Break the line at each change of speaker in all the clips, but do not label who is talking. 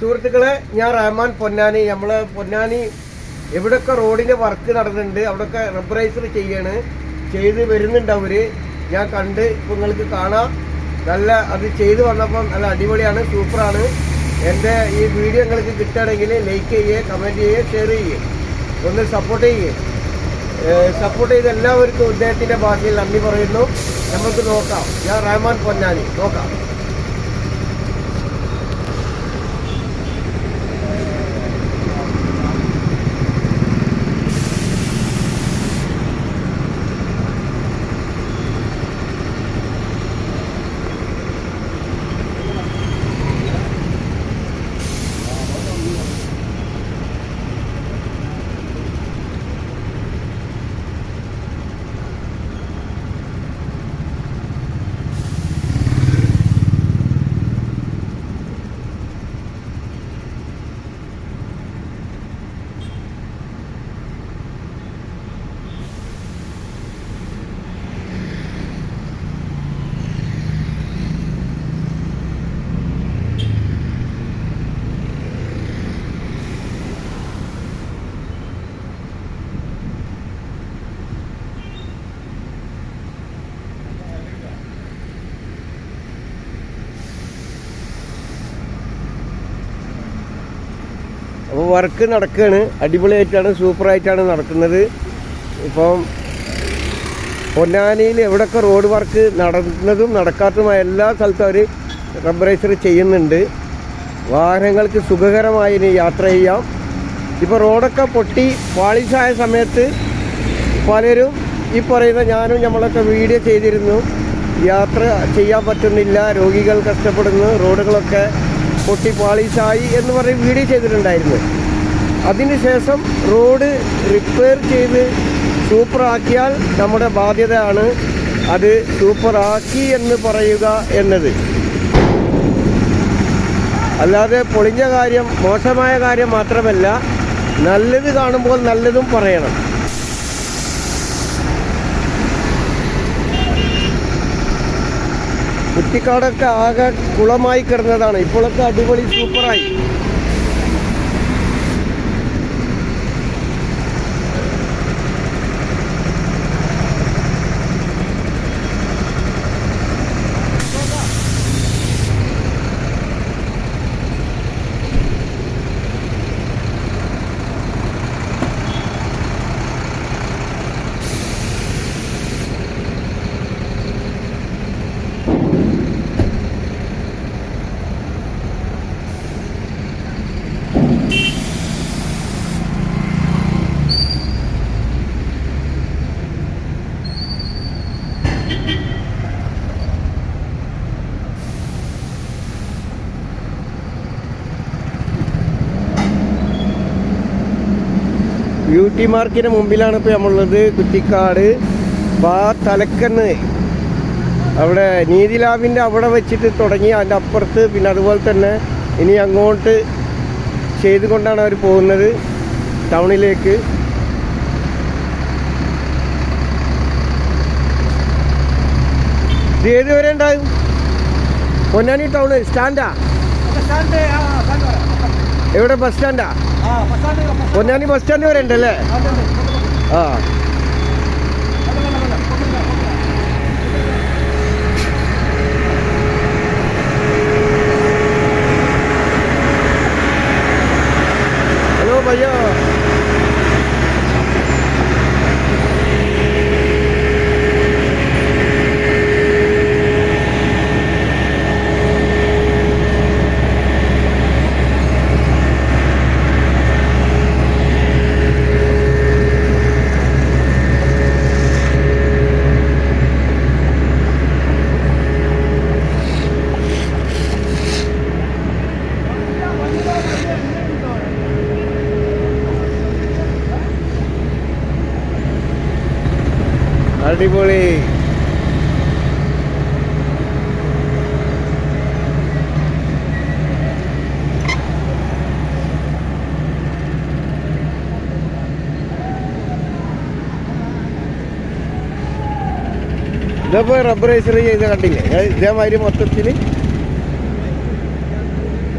സുഹൃത്തുക്കളെ ഞാൻ റഹ്മാൻ പൊന്നാനി. നമ്മൾ പൊന്നാനി എവിടൊക്കെ റോഡിന്റെ വർക്ക് നടന്നിട്ടുണ്ട് അവിടൊക്കെ റബ്ബറൈസർ ചെയ്യാണ്. ചെയ്ത് വരുന്നുണ്ട് അവർ. ഞാൻ കണ്ട് ഇപ്പൊ നിങ്ങൾക്ക് കാണാം. നല്ല അത് ചെയ്തു വന്നപ്പം നല്ല അടിപൊളിയാണ് സൂപ്പറാണ്. എന്റെ ഈ വീഡിയോ നിങ്ങൾക്ക് കിട്ടുകയാണെങ്കിൽ ലൈക്ക് ചെയ്യേ കമന്റ് ചെയ്യുക ഷെയർ ചെയ്യുക ഒന്ന് സപ്പോർട്ട് ചെയ്യേ. സപ്പോർട്ട് ചെയ്ത് എല്ലാവർക്കും ഉദ്ദേഹത്തിന്റെ ഭാഷയിൽ നന്ദി പറയുന്നു. നമുക്ക് നോക്കാം. ഞാൻ റഹ്മാൻ പൊന്നാനി. നോക്കാം അപ്പോൾ വർക്ക് നടക്കുകയാണ് അടിപൊളിയായിട്ടാണ് സൂപ്പറായിട്ടാണ് നടക്കുന്നത്. ഇപ്പം പൊന്നാനിയിൽ എവിടെയൊക്കെ റോഡ് വർക്ക് നടന്നതും നടക്കാത്തതുമായ എല്ലാ സ്ഥലത്തും അവർ റബ്ബറൈസർ ചെയ്യുന്നുണ്ട്. വാഹനങ്ങൾക്ക് സുഖകരമായി യാത്ര ചെയ്യാം. ഇപ്പോൾ റോഡൊക്കെ പൊട്ടി പാളിസായ സമയത്ത് പലരും ഈ പറയുന്ന ഞാനും നമ്മളൊക്കെ വീഡിയോ ചെയ്തിരുന്നു. യാത്ര ചെയ്യാൻ പറ്റുന്നില്ല രോഗികൾ കഷ്ടപ്പെടുന്നു റോഡുകളൊക്കെ പൊട്ടി പാളീസായി എന്ന് പറഞ്ഞ് വീഡിയോ ചെയ്തിട്ടുണ്ടായിരുന്നു. അതിനുശേഷം റോഡ് റിപ്പയർ ചെയ്ത് സൂപ്പറാക്കിയാൽ നമ്മുടെ ബാധ്യതയാണ് അത് സൂപ്പറാക്കി എന്ന് പറയുക എന്നത്. അല്ലാതെ പൊളിഞ്ഞ കാര്യം മോശമായ കാര്യം മാത്രമല്ല നല്ലത് കാണുമ്പോൾ നല്ലതും പറയണം. കുറ്റിക്കാടൊക്കെ ആകെ കുളമായി കിടന്നതാണ്. ഇപ്പോഴൊക്കെ അടിപൊളി സൂപ്പറായി. ബ്യൂട്ടി മാർക്കിന് മുമ്പിലാണ് ഇപ്പോൾ നമ്മളുള്ളത്. കുറ്റിക്കാട് ബാ തലക്കന്ന്. അവിടെ നീതി ലാബിന്റെ അവിടെ വെച്ചിട്ട് തുടങ്ങി അതിന്റെ അപ്പുറത്ത് പിന്നെ അതുപോലെ തന്നെ ഇനി അങ്ങോട്ട് ചെയ്തുകൊണ്ടാണ് അവർ പോകുന്നത് ടൗണിലേക്ക്. ഇത് ഏത് വരെ ഉണ്ടാകും? പൊന്നാനി ടൗണ് സ്റ്റാൻഡാ? എവിടെ? ബസ് സ്റ്റാൻഡാ? പൊന്നാനി ബസ് സ്റ്റാൻഡ് വരെ ഉണ്ടല്ലേ ആ. അടിപൊളി. ഇതപ്പോ റബ്ബറൈസർ ചെയ്ത് കണ്ടില്ലേ? ഇതേമാതിരി മൊത്തത്തിൽ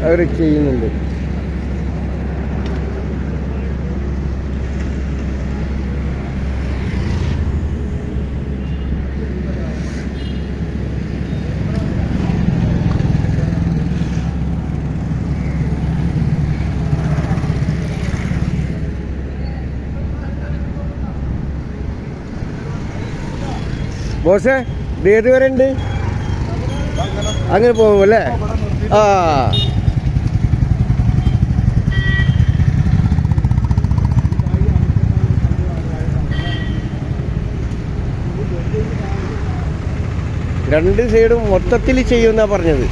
അവർ ചെയ്യുന്നുണ്ട്. ബോസേ ഏത് വരെ ഉണ്ട് അങ്ങനെ പോകും അല്ലേ ആ. രണ്ട് സൈഡും മൊത്തത്തിൽ ചെയ്യുമെന്നാണ് പറഞ്ഞത്.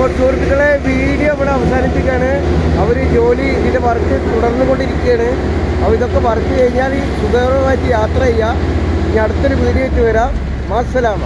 അപ്പോൾ സുഹൃത്തുക്കളെ വീഡിയോ ഇവിടെ അവസാനിപ്പിക്കുകയാണ്. അവർ ജോലി ഇതിന്റെ വർക്ക് തുടർന്നുകൊണ്ടിരിക്കുകയാണ്. അപ്പോൾ ഇതൊക്കെ വർക്ക് കഴിഞ്ഞാൽ സുഖകരമായിട്ട് യാത്ര ചെയ്യുക. ഇനി അടുത്തൊരു വീഡിയോ ആയിട്ട് വരാം. മാസലാമ